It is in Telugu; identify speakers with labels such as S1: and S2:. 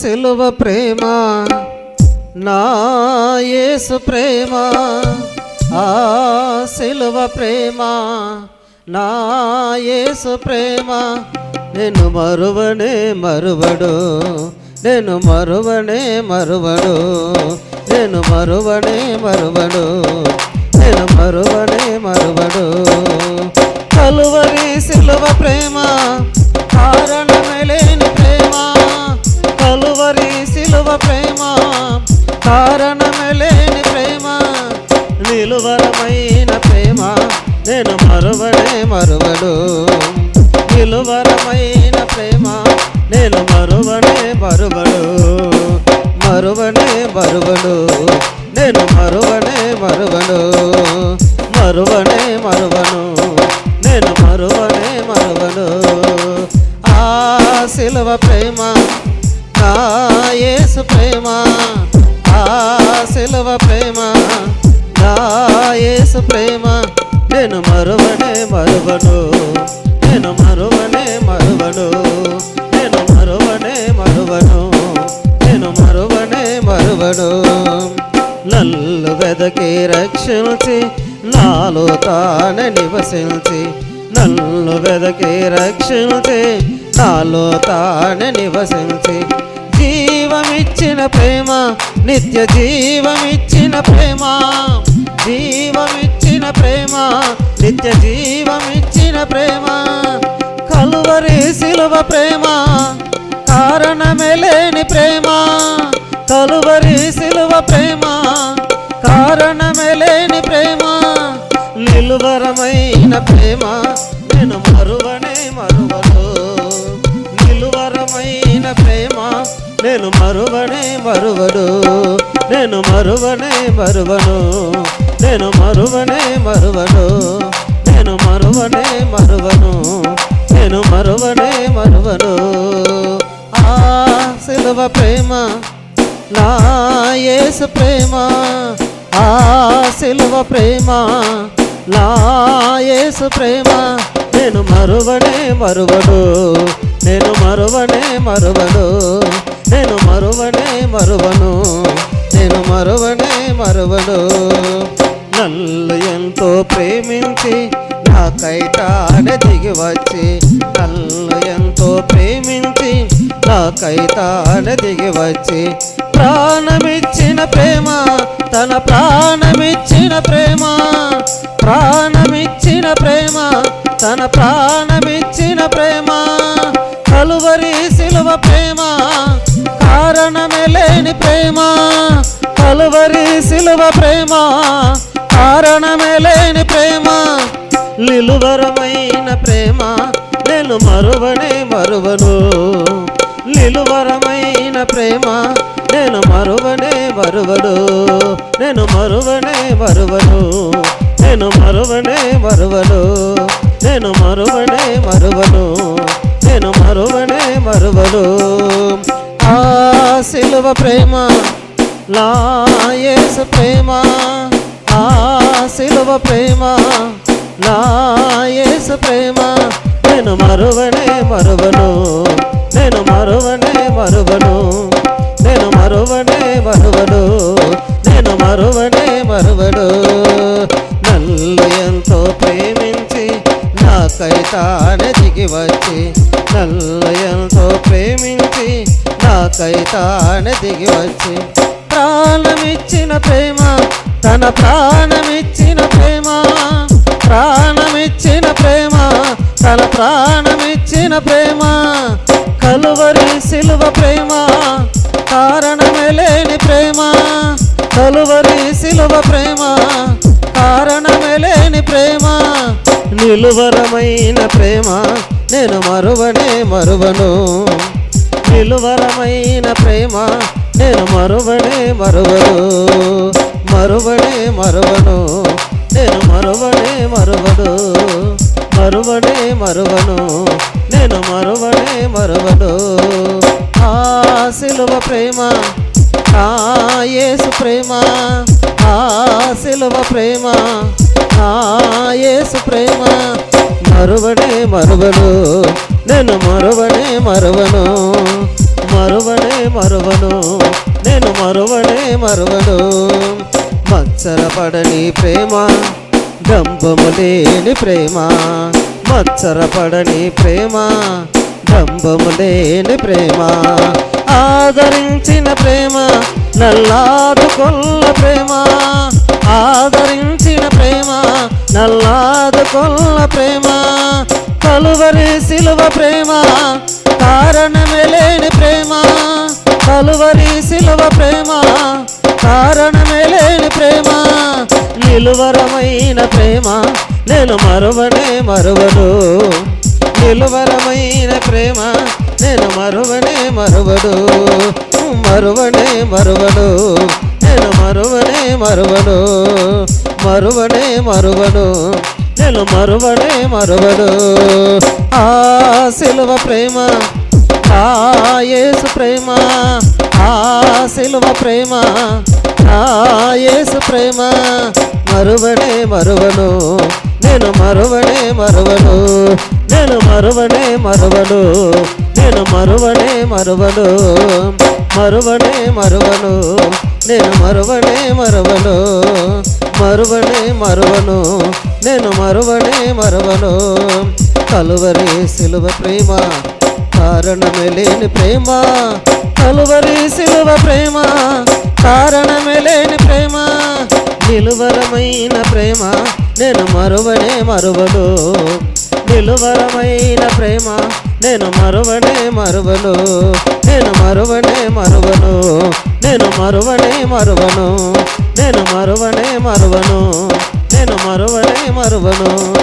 S1: సిలువ ప్రేమ నా యేసు ప్రేమ ఆ సిలువ ప్రేమ నా యేసు ప్రేమ. నేను మరువనే మరువడు నేను మరువనే మరువడు నేను మరువనే మరువడు నేను మరువనే మరువడు. కలువరి సిలువ ప్రేమ నేను మరువనే మరువడు. నిలువరమైన ప్రేమ నేను మరువనే మరువడు. మరువనే మరువడు. నేను మరువనే మరువడు. మరువనే మరువను. నేను మరువనే మరువడు. ఆ సిలువ ప్రేమ నా యేసు ప్రేమ ఆ సిలువ ప్రేమ నా యేసు ప్రేమ. నేను మరువనే మరువను. నేను మరువనే మరువను. నేను మరువనే మరువను. నేను మరువనే మరువను. నల్లు వెదకి రక్షించి నాలో తానే నివసించి. నన్ను వెదకి రక్షించి నాలో తానే నివసించి. జీవమిచ్చిన ప్రేమ నిత్య జీవమిచ్చిన ప్రేమ. జీవమి ప్రేమ నిత్య జీవమిచ్చిన ప్రేమ కలువరి సిలువ ప్రేమ కారణమే లేని ప్రేమ కలువరి సిలువ ప్రేమ కారణమే లేని ప్రేమ నిలువరమైన ప్రేమ నేను మరువనే మరువను. నిలువరమైన ప్రేమ నేను మరువనే మరువడు నేను మరువనే మరువను. నేను మరువనే మరువను. నేను మరువనే మరువను. నేను మరువనే మరువను. ఆ సిలువ ప్రేమ నా యేసు ప్రేమ ఆ సిలువ ప్రేమ నా యేసు ప్రేమ. నేను మరువనే మరువడు నేను మరువనే మరువను. నేను మరువనే మరువను. నేను మరువనే మరువను. నన్ను ఎంతో ప్రేమించి నాకైతాడ దిగి వచ్చి నన్ను ఎంతో ప్రేమించి నాకైతాడ దిగి వచ్చి ప్రాణమిచ్చిన ప్రేమ తన ప్రాణమిచ్చిన ప్రేమ ప్రాణమిచ్చిన ప్రేమ తన ప్రాణమిచ్చిన ప్రేమ కలువరి సిలువ ప్రేమ కారణమే లేని ప్రేమ కలువరి సిలువ ప్రేమ కారణమే లేని ప్రేమ నిలువరమైన ప్రేమ నేను మరువనే మరువను. నిలువరమైన ప్రేమ నేను మరువనే మరువడు నేను మరువనే మరువను. నేను మరువనే మరువను. నేను మరువనే మరువను. నేను మరువనే మరువను. ఆ సిలువ ప్రేమ నా యేసు ప్రేమ. ఆ శిలువ ప్రేమ నా యేసు ప్రేమ. నేను మరువనే మరువను నేను మరువనే మరువను. నేను మరువనే మరువను నేను మరువనే మరువను. నల్లు ఎంతో ప్రేమించి నాకై తానే దిగి వచ్చి. నల్లు ఎంతో ప్రేమించి నాకై తానే దిగి వచ్చి. ప్రాణమిచ్చిన ప్రేమ తన ప్రాణమిచ్చిన ప్రేమ ప్రాణమిచ్చిన ప్రేమ తన ప్రాణమిచ్చిన ప్రేమ కలువరి సిలువ ప్రేమ కారణమే లేని ప్రేమ కలువరి సిలువ ప్రేమ కారణమే లేని ప్రేమ నిలువరమైన ప్రేమ నేను మరువనే మరువను. నిలువరమైన ప్రేమ నేను మరువనే మరువను. మరువడే మరువను. నేను మరువడే మరువడు మరువడే మరువను. నేను మరువడే మరువడు ఆ సిలువ ప్రేమ ఆ యేసు ప్రేమ ఆ సిలువ ప్రేమ ఆ యేసు ప్రేమ. మరువడే మరువను. నేను మరువడే మరువను. మరువడే మరువను. నేను మరువనే మరువను పడని ప్రేమ డంబము లేని ప్రేమ. పడని ప్రేమ డంబము లేని ప్రేమ. ఆదరించిన ప్రేమ నల్లాదుకొల్ల ప్రేమ. ఆదరించిన ప్రేమ నల్లాదుకొల్ల ప్రేమ. కలువరి సిలువ ప్రేమ కారణమే లేని ప్రేమ. కలువరి సిలువ ప్రేమ కారణమే లేని ప్రేమ నిలువరమైన ప్రేమ. నేను మరువనే మరువను నిలువరమైన ప్రేమ. నేను మరువనే మరువడు మరువనే మరువడు నేను మరువనే మరువడు మరువనే మరువడు నేను మరువనే మరువడు ఆ సిలువ ప్రేమ ఆ యేసు ప్రేమ ఆ సిలువ ప్రేమ ఆ యేసు ప్రేమ మరువనే మరువను నేను మరువనే మరువను నేను మరువనే మరువను నేను మరువనే మరువను మరువనే మరువను నేను మరువనే మరువను మరువనే మరువను నేను మరువనే మరువను కలువరే సిలువ ప్రేమ కారణమే లేని ప్రేమ. కలువరి సిలువ ప్రేమ. కారణమే లేని ప్రేమ. నిలువరమైన ప్రేమ. నేను మరువనే మరువను. నిలువరమైన ప్రేమ. నేను మరువనే మరువను. నేను మరువనే మరువను. నేను మరువనే మరువను. నేను మరువనే మరువను. నేను మరువనే మరువను.